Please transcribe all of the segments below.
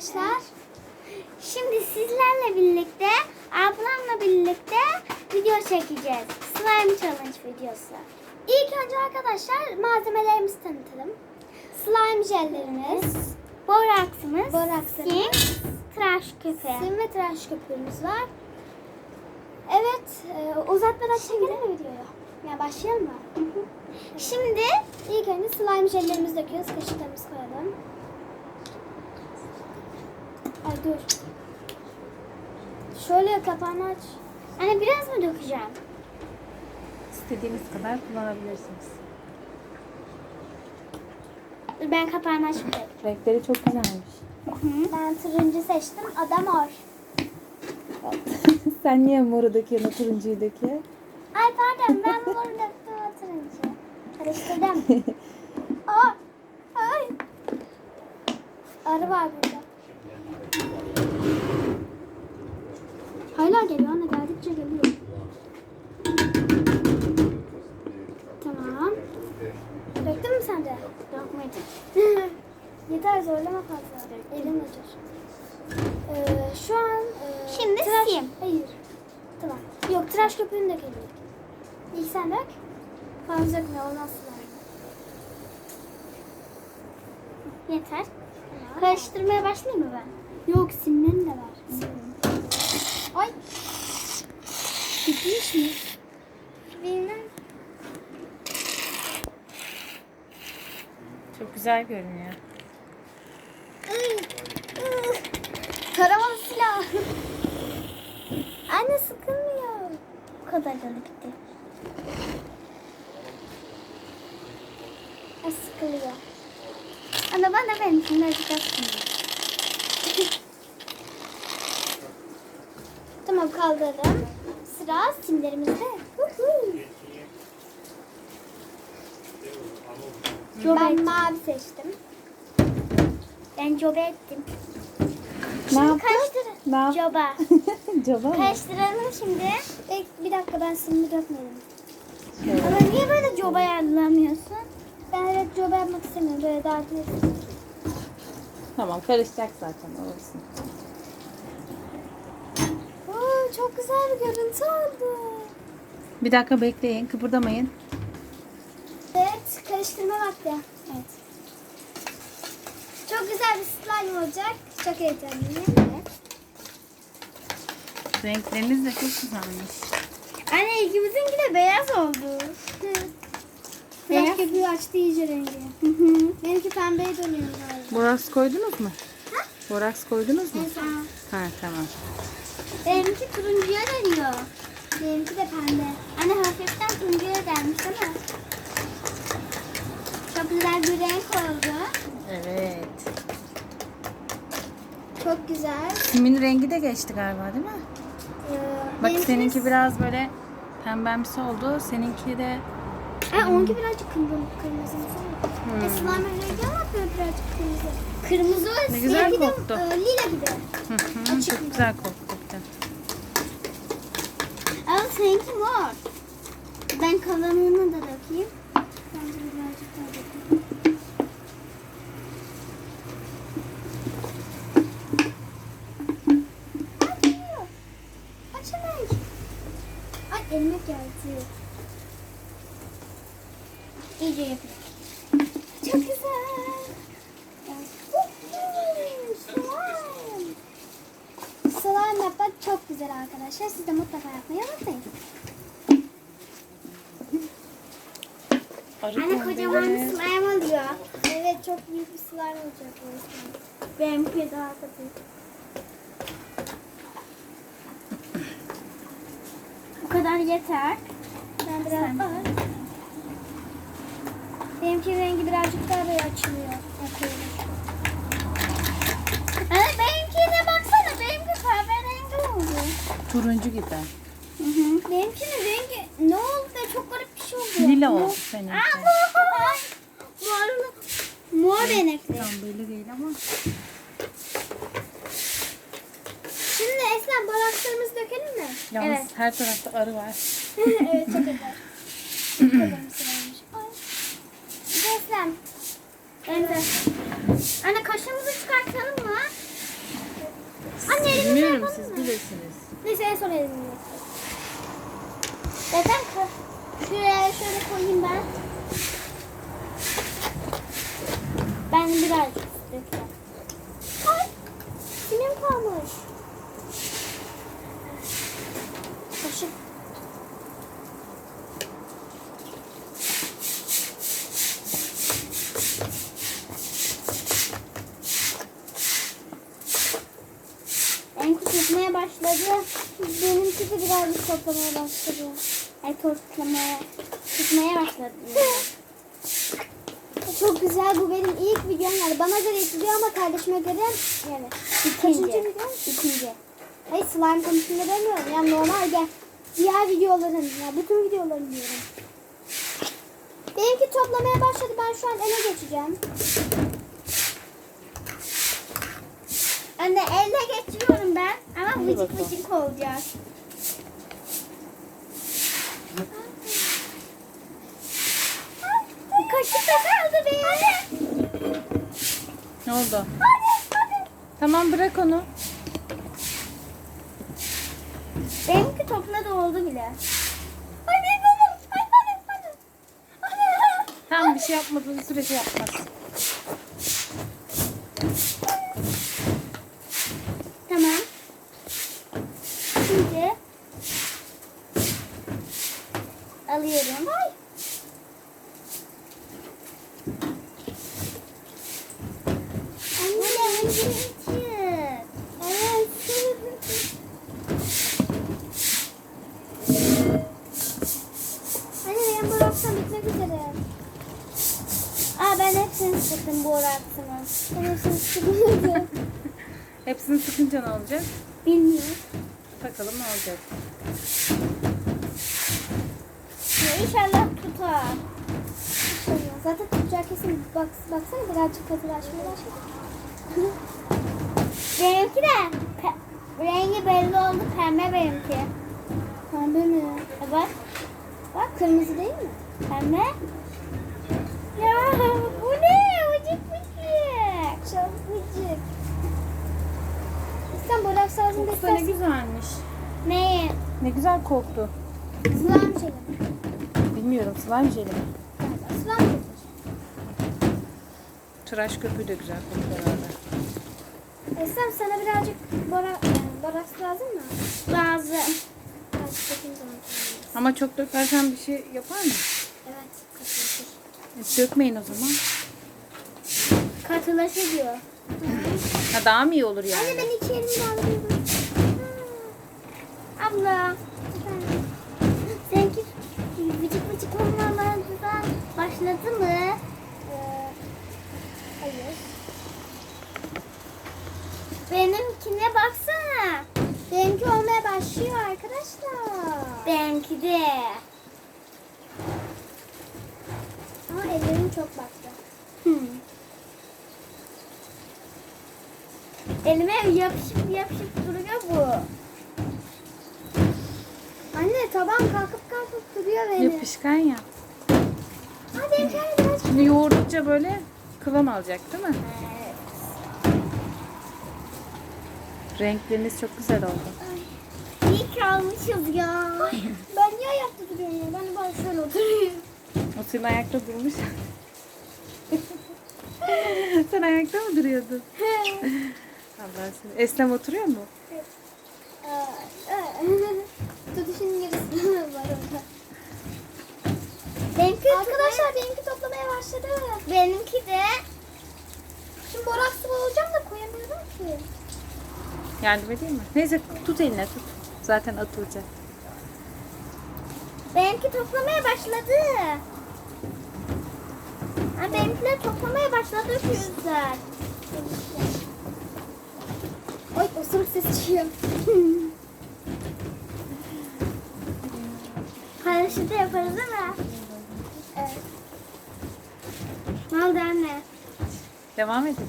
arkadaşlar. Şimdi sizlerle birlikte, ablamla birlikte video çekeceğiz. Slime challenge videosu. İlk önce arkadaşlar malzemelerimizi tanıtalım. Slime jellerimiz, boraksımız, Boraksımız. sim, tıraş köpüğü. Sim ve tıraş köpüğümüz var. Evet, e, uzatmadan çekelim mi videoyu? Ya başlayalım mı? Şimdi İlk önce slime jellerimizi döküyoruz. Kaşıklarımızı koyalım. Ay dur. Şöyle kapağını aç. hani biraz mı dökeceğim? İstediğiniz kadar kullanabilirsiniz. Ben kapağını açmayayım. Renkleri çok güzelmiş. Ben turuncu seçtim. Adam mor. Sen niye moru döküyorsun, turuncuyu döküyor? Ay pardon ben mor döktüm o turuncu. Karıştırdım. Aa, ay. Arı var burada. Hala geliyor anne geldikçe geliyor. Tamam. Döktün mü sen de? Dökmedim. Yeter zorlama fazla. Elim acır. Ee, şu an... e, Şimdi tıraş... sim. Hayır. Tamam. Yok tıraş köpüğünü dökelim. İlk sen dök. Fazla dökme olmaz slime. Yeter. Karıştırmaya başlayayım mı ben? Yok simlerin de var. Ay. Bitmiş mi? Bilmem. Çok güzel görünüyor. Taramalı silah. Anne sıkılmıyor. Bu kadar da bitti. Ay sıkılıyor. Ana bana benim için birazcık kaldırdım. Sıra simlerimizde. Ben mavi seçtim. Ben jobe ettim. Ne yaptın? Ne? Joba. Coba mı? Karıştıralım şimdi. Bir, bir dakika ben simli dökmedim. Şöyle. Ama niye böyle joba yardılamıyorsun? Ben evet job yapmak istemiyorum. Böyle daha. Tamam karışacak zaten olsun. Çok güzel bir görüntü oldu. Bir dakika bekleyin, kıpırdamayın. Evet, karıştırma vakti. Evet. Çok güzel bir slime olacak. Çok heyecanlıyım. Evet. Renkleriniz de çok güzelmiş. Anne ikimizinki de beyaz oldu. Beyaz. köpüğü açtı iyice rengi. Benimki pembeye dönüyor galiba. Boraks koydunuz mu? Boraks koydunuz mu? Son. Ha tamam. Benimki turuncuya dönüyor. Benimki de pembe. Anne hafiften turuncuya değil mi? Çok güzel bir renk oldu. Evet. Çok güzel. Simin rengi de geçti galiba değil mi? Ee, Bak benimki seninki biraz böyle pembemsi oldu. Seninki de Ha, onunki birazcık kırmızı. Kırmızı Hmm. E, slime rengi ama böyle birazcık kırmızı. Kırmızı Ne güzel Benimki de, koktu. e, lila gibi. Hı hı, çok güzel koktu. Seninki mor. Ben kalanını da dökeyim. Bence birazcık daha. Ay elime geldi. İyice yapayım. Çok güzel. Slime. Slime yapmak çok güzel arkadaşlar. Siz de mutlaka yapmayı unutmayın. Arı Anne kocaman bir slime oluyor. Evet çok büyük bir slime olacak o yüzden. Benimki daha da büyük. Bu kadar yeter. Ben biraz var. Benimki rengi birazcık daha böyle açılıyor. Yakıyorum. Anne benimkine baksana. Benimki kahverengi oldu. Turuncu gibi. Hı hı. Benimkinin rengi ne oldu be çok garip bir şey oldu. Lila Mor- oldu seninki. Aa. Ay. Mor, mor benekli. Tam belli değil ama. Şimdi Eslem borakslarımızı dökelim mi? Yalnız Evet. her tarafta arı var. evet çok güzel. Çok. Ay. Eslem Evet. Anne kaşığımızı çıkartalım mı? Bilmiyorum yapalım siz mı? bilirsiniz. Neyse en son yapalım. Zaten şuraya şöyle koyayım ben. Ben birazcık dökeceğim. Ay, silim kalmış. Kaşık. Benimki tutmaya başladı. Benimki de birazcık toplamaya başladı. Ay toplamaya, tutmaya başladı. Çok güzel. Bu benim ilk videom. Yani bana göre ilk video ama kardeşime göre yani. Kaçıncı video? İkinci. Hayır slime konusunda demiyorum. Yani normal gel. Diğer videoların, ya bütün videoların diyorum. Benimki toplamaya başladı. Ben şu an ele geçeceğim. Anne elle geçiyorum ben ama vıcık vıcık olacak. Kaşık da kaldı benim. Ne oldu? Tamam bırak onu. Benimki topladı oldu bile. Hadi benim. Hadi hadi hadi. Tam bir şey yapmadığın sürece yapmaz. Tamam. Şimdi alıyorum. Ay. Anne vıcık. Evet. Anne benim bu raftan bitmek üzere. Aa ben hepsini sıktım bu araksını. Ben hepsini sıkılmadı. Hepsini sıkınca ne olacak? Bilmiyorum. Bakalım ne olacak. Ya inşallah tutar. Zaten tutacağı kesin. Bak, baksana birazcık katılaşmaya başladı. Benimki de rengi belli oldu. Pembe benimki. Pembe mi? Evet. Bak kırmızı değil mi? Pembe. Ya bu ne? Vıcık vıcık. Çok gıcık. İstem borak sazını Kokusu da ne güzelmiş. Neyi? Ne güzel koktu. Slime şeyi. Bilmiyorum slime jeli mi? Slime şeyi. Tıraş köpüğü de güzel koktu herhalde. Esem sana birazcık bora, yani boraks lazım mı? Lazım. Ama çok dökersen bir şey yapar mı? Evet, katılaşır. E, dökmeyin o zaman. Katılaşır diyor. Ha, daha mı iyi olur yani? Anne ben iki elimi alıyorum. Abla. Seninki vıcık vıcık olmalarından başladı mı? Ee, hayır. Benimkine baksana. Benimki olmaya başlıyor arkadaşlar. Benimki de. Ama ellerim çok baktı. Hmm. Elime yapışıp duruyor bu. Anne taban kalkıp kalkıp duruyor beni. Yapışkan ya. Ha benimki hani birazcık. Şimdi yoğurdukça böyle kıvam alacak değil mi? Evet. Renkleriniz çok güzel oldu. İyi ki almışız ya. Ben niye ayakta duruyorum ya? Ben de şöyle oturayım. O senin ayakta durmuş. Sen ayakta mı duruyordun? Allah seni. Eslem oturuyor mu? Tutuşun yarısı var orada. Benimki Arkadaşlar benimki toplamaya başladı. benimki de Şimdi borak sıvı olacağım da koyamıyorum ki. Yardım edeyim mi? Neyse tut eline tut. Zaten atılacak. benimki toplamaya başladı. Ha, benimkiler toplamaya başladı şu yüzden. Osuruk sesi çıkıyor. Da yaparız değil mi? Evet. Ne oldu anne? Devam edin.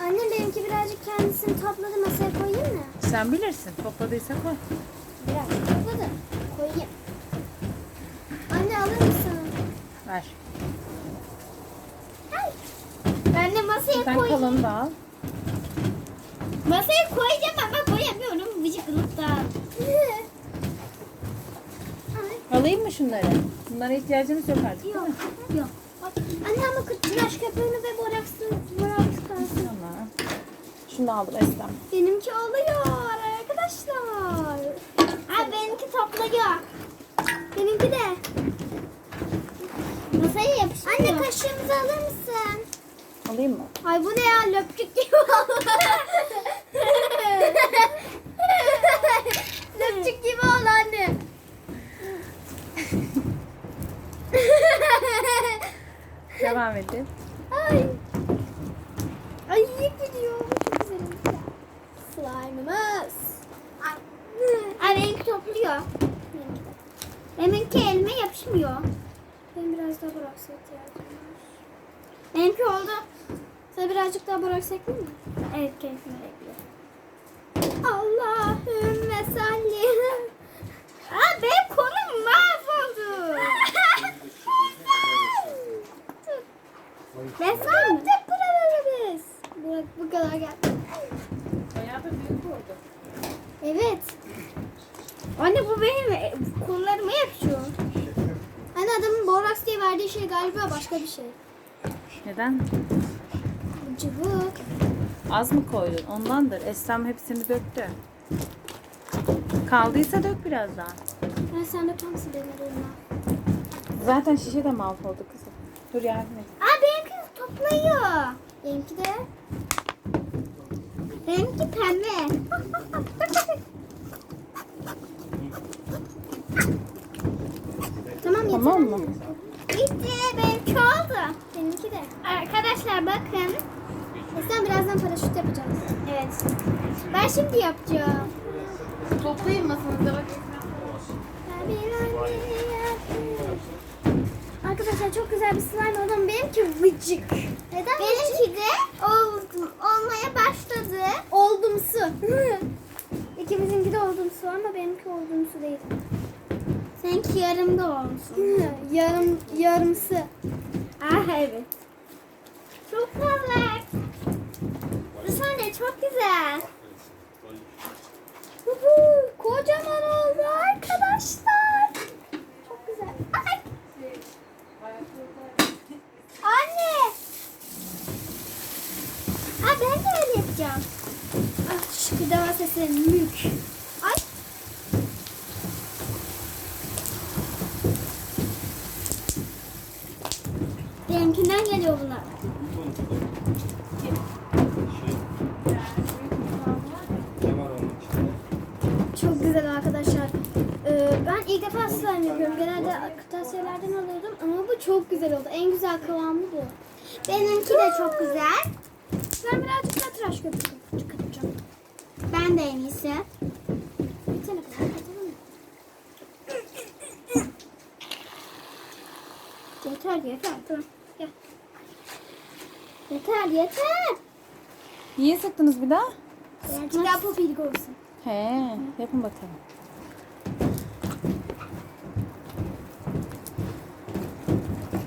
Annem benimki birazcık kendisini topladı masaya koyayım mı? Sen bilirsin. Topladıysa koy. Birazcık topladı. Koyayım. Anne alır mısın? Ver. Ben masaya Sen koy. kalanı da al. Masaya koyacağım ama koyamıyorum. Vıcıklıktan. Alayım mı şunları? Bunlara ihtiyacınız yok artık değil Yok. mi? Yok. Anne ama tıraş köpüğünü ve boraksı, boraksı kalsın. Tamam. Şunu aldım Eslem. Benimki oluyor arkadaşlar. Ha benimki topluyor. Benimki de. Masaya yapışmıyor. Anne kaşığımızı alır mısın? Alayım mı? Ay bu ne ya löpçük gibi oldu. löpçük gibi oldu anne. Devam edin. Ay. Ay iyi gidiyor. Çok güzel oldu. Slime'ımız. Ay benimki topluyor. Benimki elime yapışmıyor. Benim biraz daha boraksa ihtiyacım var. Benimki oldu. Sana ekleyeyim mi? Evet keyfime bekliyor. Allahümme salli. Aa benim kolum mahvoldu. ben sana tek buraları biz. Bu, bu kadar geldi. Bayağı da büyük oldu. Evet. Anne bu benim e, kollarıma yapışıyor. Hani adamın boraks diye verdiği şey galiba başka bir şey. Neden? Cıvık. Az mı koydun? Ondandır. Eslem hepsini döktü. Kaldıysa dök biraz daha. Ben sen döker misin benim? Zaten şişe de mahvoldu kızım. Dur yardım et. Aa benimki toplayıyor. Benimki de Benimki pembe. tamam yeter. Tamam mı? Bitti. Benimki oldu. Benimki de. Arkadaşlar bakın. Esen birazdan paraşüt yapacağız. Evet. Ben şimdi yapacağım. Toplayın masanıza bak. Arkadaşlar çok güzel bir slime oldu ama benimki vıcık. Neden Benimki de oldu, olmaya başladı. Oldumsu. İkimizinki de oldumsu ama benimki oldumsu değil. Seninki yarımda olsun. Yarım yarımsı. Ah evet. Çok parlak. Sahne çok güzel. Huhu, Kocaman oldu arkadaşlar. Çok güzel. Ay. Anne. Aa, ben de öyle yapacağım. Ah, şıkırdama sesi mük. Ay. Benimkinden geliyor bunlar. Çok güzel arkadaşlar. Ee, ben ilk defa slime yapıyorum. Genelde kırtasiyelerden alıyordum ama bu çok güzel oldu. En güzel kıvamı bu. Benimki de çok güzel. Ben birazcık daha tıraş köpüğü. Ben de en iyisi. Bitene kadar katalım? Yeter yeter. Dur. Gel. Yeter yeter. Niye sıktınız bir daha? Birazcık daha popilik olsun. He, yapın bakalım.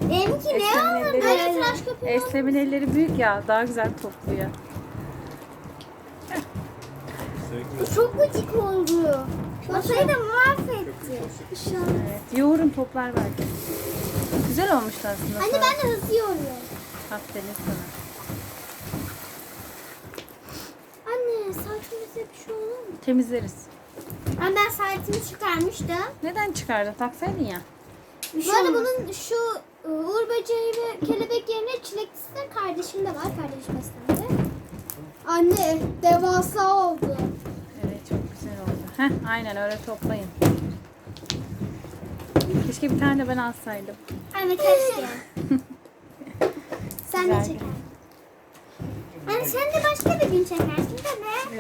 Benimki ne Eslem'in oldu elleri- böyle tıraş köpüğü? Eslem'in elleri büyük ya. Daha güzel topluyor. Bu çok gıcık oldu. Masayı da mahvetti. Evet. Yoğurun toplar belki. Güzel olmuştu aslında. Anne ben de hızlı yoruyorum. Aferin sana. Anne saçımıza bir şey olur mu? Temizleriz. Ama ben saatimi çıkarmıştım. Neden çıkardın? Taksaydın ya. Bir Bu arada bunun şu e, uğur böceği ve kelebek yerine çileklisi de kardeşim de var. Kardeşim beslendi. Anne devasa oldu. Evet çok güzel oldu. Heh, aynen öyle toplayın. Keşke bir tane de ben alsaydım. Anne keşke. Sen Güzel. de çeker. Anne sen de başka bir gün çekersin?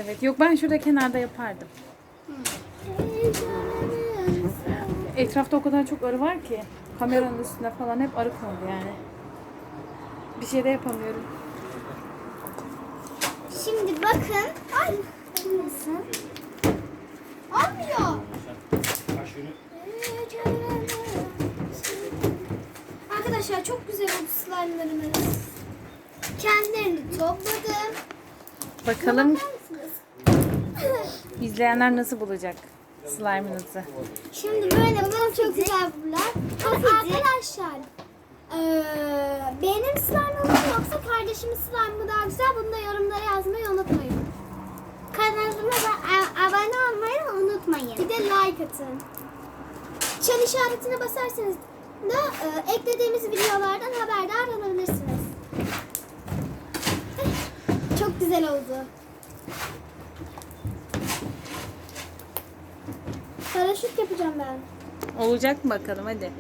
Evet yok ben şurada kenarda yapardım. Etrafta o kadar çok arı var ki. Kameranın üstünde falan hep arı kondu yani. Bir şey de yapamıyorum. Şimdi bakın. Ay. Nasıl? Olmuyor. Arkadaşlar çok güzel oldu slime'larımız. Kendilerini topladım. Bakalım mısınız? İzleyenler nasıl bulacak slime'ınızı. Şimdi böyle bunlar çok güzel bunlar. Arkadaşlar eee, benim slime'ım yoksa kardeşimin slime mı daha güzel bunu da yorumlara yazmayı unutmayın. Kanalıma da abone olmayı unutmayın. Bir de like atın. Çan işaretine basarsanız da eee, eklediğimiz videolardan haberdar olabilirsiniz. Çok güzel oldu. Paraşüt yapacağım ben. Olacak mı bakalım hadi.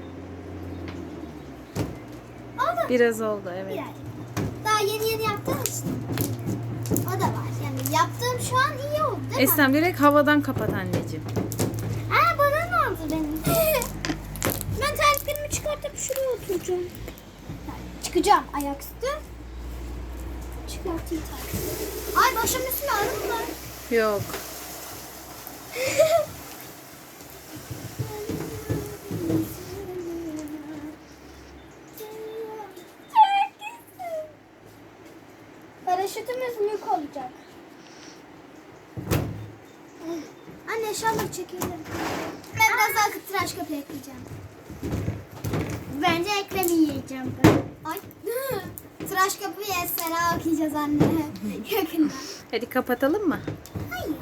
Oldu. Biraz oldu evet. Birazcık. Daha yeni yeni yaptığım için. O da var. Yani yaptığım şu an iyi oldu değil mi? Eslem direkt havadan kapat anneciğim. Aa bana ne oldu benim? ben terliklerimi çıkartıp şuraya oturacağım. Çıkacağım ayaküstü. Çıkartayım terlikleri. Ay başımın üstüne mı var? Yok. Paraşütümüz mük olacak. İnşallah çekelim. Ben biraz daha tıraş köpüğü ekleyeceğim. Bence eklemeyeceğim ben. Ay. tıraş köpüğü Esra okuyacağız anne. Yakında. Hadi kapatalım mı? Hayır.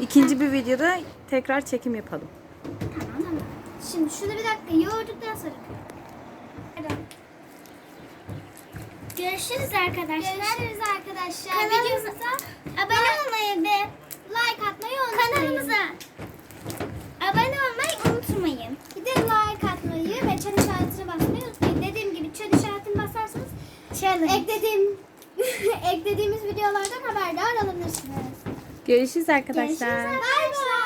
İkinci bir videoda tekrar çekim yapalım. Tamam. Şimdi şunu bir dakika yoğurduktan sonra. Hadi. Görüşürüz arkadaşlar. Görüşürüz arkadaşlar. Kanalımıza abone olmayı ve like atmayı unutmayın. kanalımıza abone olmayı unutmayın. Bir de like atmayı ve çan işaretine basmayı unutmayın. Dediğim gibi çan işaretine basarsanız Challenge. eklediğim eklediğimiz videolardan haberdar olabilirsiniz. Görüşürüz arkadaşlar. Görüşürüz arkadaşlar. Görüşürüz.